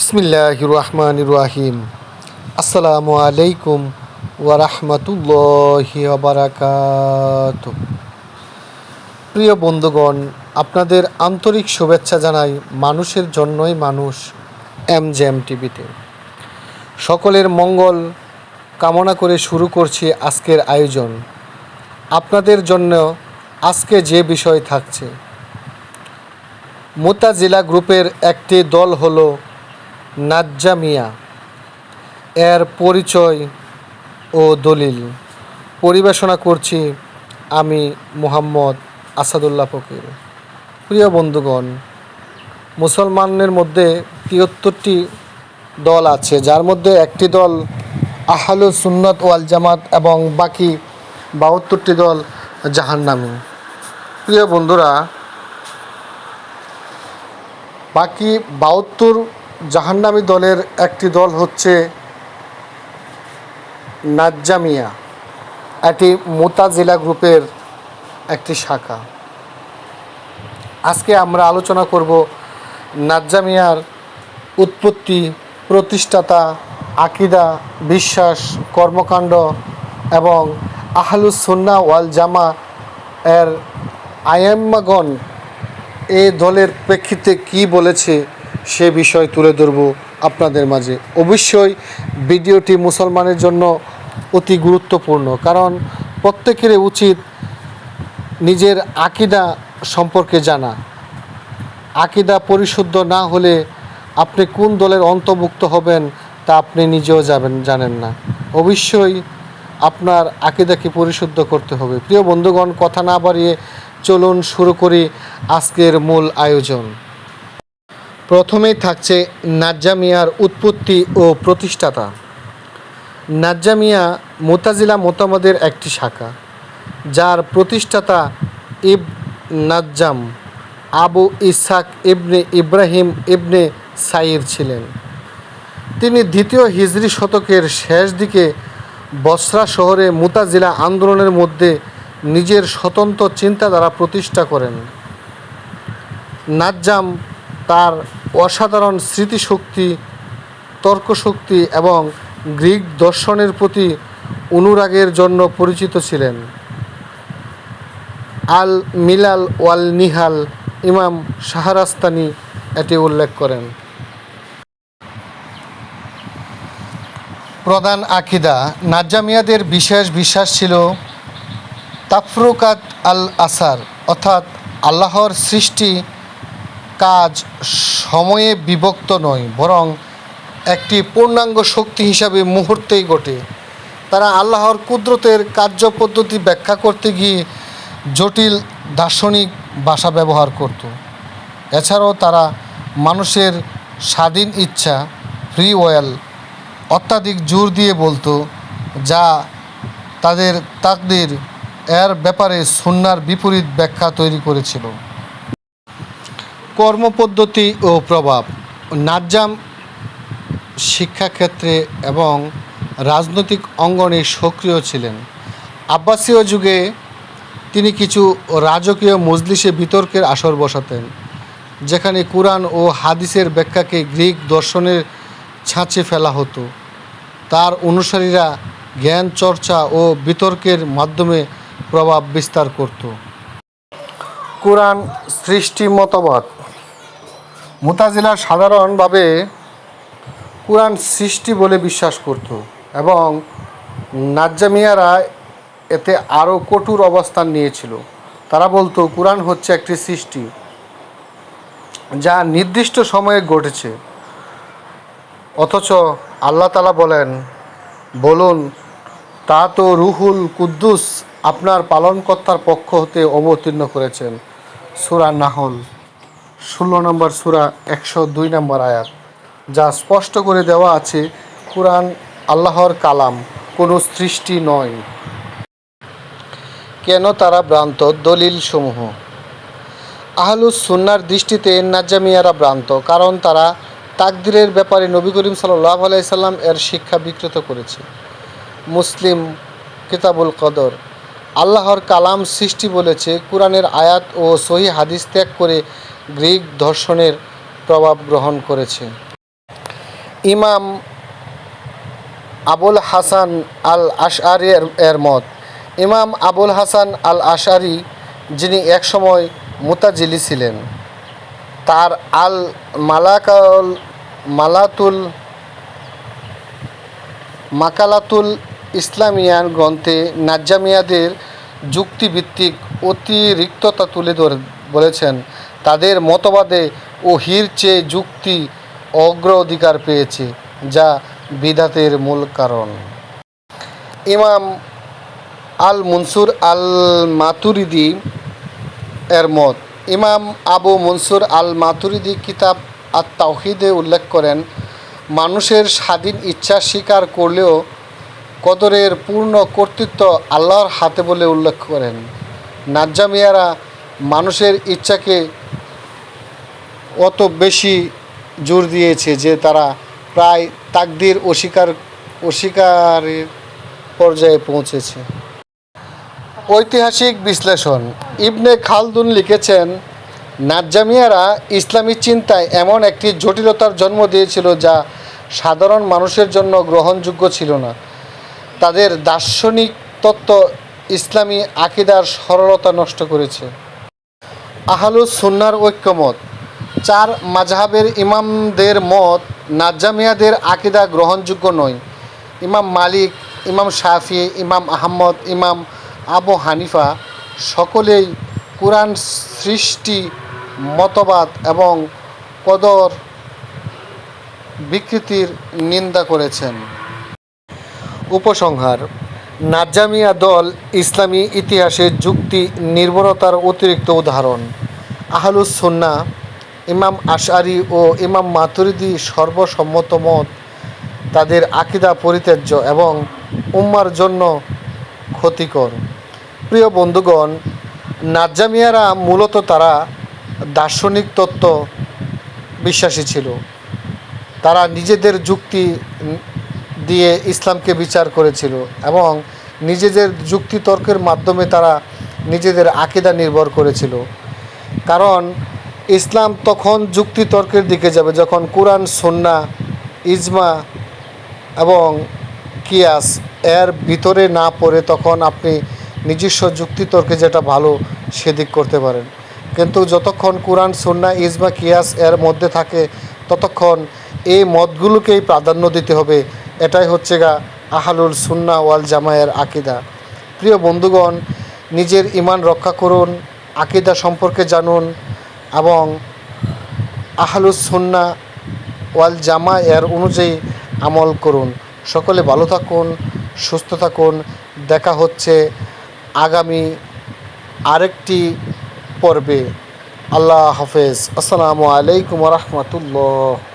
বিসমিল্লাহ রহমান রাহিম আসসালামু আলাইকুম ওয়ারহমতুল্লাহি বারাকাত প্রিয় বন্ধুগণ, আপনাদের আন্তরিক শুভেচ্ছা জানাই মানুষের জন্যই মানুষ এম জেম টিভিতে। সকলের মঙ্গল কামনা করে শুরু করছি আজকের আয়োজন। আপনাদের জন্য আজকে যে বিষয় থাকছে, মোতাজিলা গ্রুপের একটি দল হলো নাজ্জা মিয়া। এর পরিচয় ও দলিল। পরিবেশনা করছি আমি মোহাম্মদ আসাদুল্লাহ ফকির। প্রিয় বন্ধুগণ মুসলমানের মধ্যে তিয়াত্তরটি দল আছে, যার মধ্যে একটি দল আহলু সুন্নত ওয়াল জামাত এবং বাকি বাহাত্তরটি দল জাহান্নামী। প্রিয় বন্ধুরা, বাকি বাহাত্তর জাহান্নামী দলের একটি দল হচ্ছে নাজ্জামিয়া। এটি মোতাজিলা গ্রুপের একটি শাখা। আজকে আমরা আলোচনা করব নাজ্জামিয়ার উৎপত্তি, প্রতিষ্ঠাতা, আকিদা, বিশ্বাস, কর্মকাণ্ড এবং আহলুস সুন্না ওয়াল জামা এর আয়াম্মাগণ এ দলের প্রেক্ষিতে কি বলেছে সে বিষয় তুলে ধরব আপনাদের মাঝে। অবশ্যই ভিডিওটি মুসলমানের জন্য অতি গুরুত্বপূর্ণ, কারণ প্রত্যেকেরই উচিত নিজের আকিদা সম্পর্কে জানা। আকিদা পরিশুদ্ধ না হলে আপনি কোন দলের অন্তর্ভুক্ত হবেন তা আপনি নিজেও যাবেন, জানেন না। অবশ্যই আপনার আকিদাকে পরিশুদ্ধ করতে হবে। প্রিয় বন্ধুগণ, কথা না বাড়িয়ে চলুন শুরু করি আজকের মূল আয়োজন। প্রথমেই থাকছে নাজ্জামিয়ার উৎপত্তি ও প্রতিষ্ঠাতা। নাজ্জামিয়া মোতাজিলা মতামদের একটি শাখা, যার প্রতিষ্ঠাতা ইব নাজ্জাম আবু ইসাক ইবনে ইব্রাহিম ইবনে সাইর ছিলেন। তিনি দ্বিতীয় হিজরি শতকের শেষ দিকে বসরা শহরে মুতাজিলা আন্দোলনের মধ্যে নিজের স্বতন্ত্র চিন্তাধারা প্রতিষ্ঠা করেন। নাজ্জাম তার অসাধারণ স্মৃতিশক্তি, তর্কশক্তি এবং গ্রিক দর্শনের প্রতি অনুরাগের জন্য পরিচিত ছিলেন। আল মিলাল ওয়াল নিহাল ইমাম শাহরাস্তানি এটি উল্লেখ করেন। প্রধান আকিদা নাজ্জামিয়াদের বিশেষ বিশ্বাস ছিল তাফরুকাত আল আসার, অর্থাৎ আল্লাহর সৃষ্টি কাজ সময়ে বিভক্ত নয়, বরং একটি পূর্ণাঙ্গ শক্তি হিসাবে মুহূর্তেই ঘটে। তারা আল্লাহর কুদরতের কার্যপদ্ধতি ব্যাখ্যা করতে গিয়ে জটিল দার্শনিক ভাষা ব্যবহার করত। এছাড়াও তারা মানুষের স্বাধীন ইচ্ছা, ফ্রি ওয়েল, অত্যাধিক জোর দিয়ে বলতো, যা তাদের তাকদির এর ব্যাপারে সুন্নার বিপরীত ব্যাখ্যা তৈরি করেছিল। কর্মপদ্ধতি ও প্রভাব, নাজ্জাম শিক্ষাক্ষেত্রে এবং রাজনৈতিক অঙ্গনে সক্রিয় ছিলেন। আব্বাসীয় যুগে তিনি কিছু রাজকীয় মজলিসে বিতর্কের আসর বসাতেন, যেখানে কোরআন ও হাদিসের ব্যাখ্যাকে গ্রিক দর্শনের ছাঁচে ফেলা হতো। তার অনুসারীরা জ্ঞান, চর্চা ও বিতর্কের মাধ্যমে প্রভাব বিস্তার করত। কোরআন সৃষ্টি মতবাদ মুতাজিলা সাধারণভাবে কোরআন সৃষ্টি বলে বিশ্বাস করত এবং নাজ্জামিয়ারা এতে আরও কঠোর অবস্থান নিয়েছিল। তারা বলতো, কোরআন হচ্ছে একটি সৃষ্টি যা নির্দিষ্ট সময়ে ঘটেছে। অথচ আল্লাহ তালা বলেন, বলুন, তা তো রুহুল কুদ্দুস আপনার পালনকর্তার পক্ষ হতে অবতীর্ণ করেছেন। সুরা নাহল। ষোলো নম্বর সুরা একশো দুই নম্বর আয়াত, যা স্পষ্ট করে দেওয়া আছে কোরআন আল্লাহর কালাম, কোনো সৃষ্টি নয়। কেন তারা ভ্রান্ত? দলিল সমূহ আহলুস সুন্নার দৃষ্টিতে নাজ্জামিয়ারা ভ্রান্ত, কারণ তারা তাকদিরের ব্যাপারে নবী করিম সাল্লাহ আলাইসাল্লাম এর শিক্ষা বিকৃত করেছে। মুসলিম কিতাবুল কদর আল্লাহর কালাম সৃষ্টি বলেছে, কোরআনের আয়াত ও সহি হাদিস ত্যাগ করে গ্রিক দর্শনের প্রভাব গ্রহণ করেছে। ইমাম আবুল হাসান আল আশআরি এর মত, ইমাম আবুল হাসান আল আশআরি যিনি একসময় মুতাজিলি ছিলেন, তার আল মালাকাল মালাতুল মাকালাতুল ইসলামিয়ান গ্রন্থে নাজ্জামিয়াদের যুক্তিভিত্তিক অতিরিক্ততা তুলে ধরে বলেছেন, তাদের মতবাদে ওহির চেয়ে যুক্তি অগ্রাধিকার পেয়েছে, যা বিধাতের মূল কারণ। ইমাম আল মনসুর আল মাতুরিদি এর মত, ইমাম আবু মনসুর আল মাতুরিদি কিতাব আর তাওহিদে উল্লেখ করেন, মানুষের স্বাধীন ইচ্ছা স্বীকার করলেও কদরের পূর্ণ কর্তৃত্ব আল্লাহর হাতে বলে উল্লেখ করেন। নাজ্জামিয়ারা মানুষের ইচ্ছাকে অত বেশি জোর দিয়েছে যে তারা প্রায় তাকদির অস্বীকার, অস্বীকারের পর্যায়ে পৌঁছেছে। ঐতিহাসিক বিশ্লেষণ। ইবনে খালদুন লিখেছেন নাজ্জামিয়ারা ইসলামী চিন্তায় এমন একটি জটিলতার জন্ম দিয়েছিল যা সাধারণ মানুষের জন্য গ্রহণযোগ্য ছিল না। তাদের দার্শনিক তত্ত্ব ইসলামী আকিদার সরলতা নষ্ট করেছে। আহলুস সুন্নার ঐক্যমত, চার মাঝহাবের ইমামদের মত নাজ্জামিয়াদের আকিদা গ্রহণযোগ্য নয়। ইমাম মালিক, ইমাম শাফি, ইমাম আহমদ, ইমাম আবু হানিফা সকলেই কোরআন সৃষ্টি, মতবাদ এবং কদর বিকৃতির নিন্দা করেছেন। উপসংহার। নাজামিয়া দল ইসলামী ইতিহাসে যুক্তি নির্ভরতার অতিরিক্ত উদাহরণ। আহলুস সুন্না ইমাম আশআরি ও ইমাম মাতুরিদি সর্বসম্মত মত, তাদের আকিদা পরিত্যাজ্য এবং উম্মার জন্য ক্ষতিকর। প্রিয় বন্ধুগণ, নাজ্জামিয়ারা মূলত তারা দার্শনিক তত্ত্ব বিশ্বাসী ছিল। তারা নিজেদের যুক্তি দিয়ে ইসলামকে বিচার করেছিল এবং নিজেদের যুক্তি তর্কের মাধ্যমে তারা নিজেদের আকিদা নির্ভর করেছিল। কারণ ইসলাম তখন যুক্তি তর্কের দিকে যাবে, যখন কোরআন, সন্না, ইজমা এবং কিয়াস এর ভিতরে না পড়ে তখন আপনি নিজস্ব যুক্তিতর্কে যেটা ভালো সেদিক করতে পারেন। কিন্তু যতক্ষণ কোরআন, সুন্না, ইজমা, কিয়াস এর মধ্যে থাকে, ততক্ষণ এই মতগুলোকেই প্রাধান্য দিতে হবে এটাই হচ্ছে গা আহালুল সুন্না ওয়াল জামায়ের আকিদা। প্রিয় বন্ধুগণ, নিজের ইমান রক্ষা করুন, আকিদা সম্পর্কে জানুন এবং আহলুস সুন্না ওয়াল জামা এর অনুযায়ী আমল করুন। সকলে ভালো থাকুন, সুস্থ থাকুন। দেখা হচ্ছে আগামী আরেকটি পর্বে। আল্লাহ হাফেজ। আসসালামু আলাইকুম রহমতুল্লাহ।